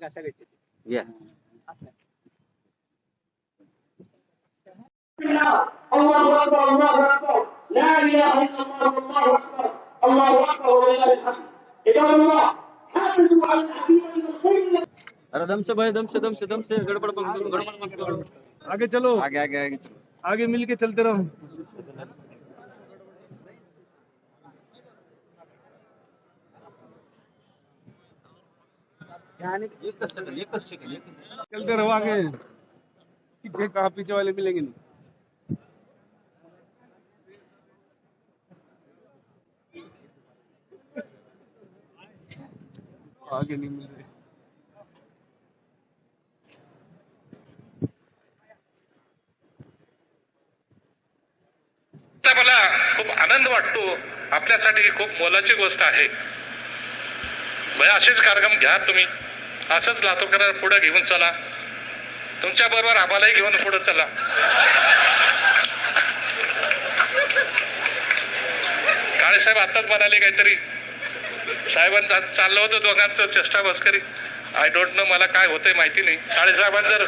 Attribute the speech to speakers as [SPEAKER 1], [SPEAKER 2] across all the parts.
[SPEAKER 1] बघा सगळ्याचे
[SPEAKER 2] या
[SPEAKER 1] असं
[SPEAKER 3] الله اكبر الله اكبر لا اله الا الله الله اكبر الله اكبر ولله الحمد عباد الله حافظوا على الحبيب من الخير
[SPEAKER 2] अरे दम से भाई दम से दम से दम से गड़बड़ बंद करो गड़बड़ मत करो
[SPEAKER 4] आगे चलो
[SPEAKER 2] आगे आगे आगे
[SPEAKER 4] आगे मिल के चलते रहो
[SPEAKER 2] एकच सेकंड एकच सेकंड एकच
[SPEAKER 4] चलते रहो आगे पीछे कहा पीछे वाले मिलेंगे नहीं आगे नहीं मिल रहे
[SPEAKER 5] मला खूप आनंद वाटतो. आपल्यासाठी ही खूप मोलाची गोष्ट आहे. असेच कार्यक्रम घ्या तुम्ही. असंच लातूरकरांना पुढे घेऊन चला. तुमच्या बरोबर आम्हालाही घेऊन पुढे चला. काळे साहेब आताच म्हणाले काहीतरी. साहेबांचं चाललं होतं दोघांचं चेष्टा बसकरी. आय डोंट नो मला काय होतंय माहिती नाही. काळे साहेबांनी जर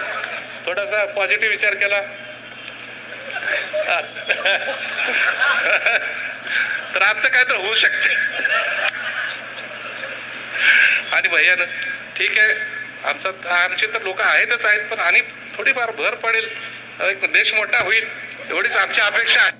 [SPEAKER 5] थोडासा पॉझिटिव्ह विचार केला. तर आमचं काय तर होऊ शकते. आणि भैयानं ठीक आहे. आमचा आमचे तर लोक आहेतच आहेत पण आणि थोडीफार भर पडेल. एक देश मोठा होईल एवढीच आमची अपेक्षा आहे.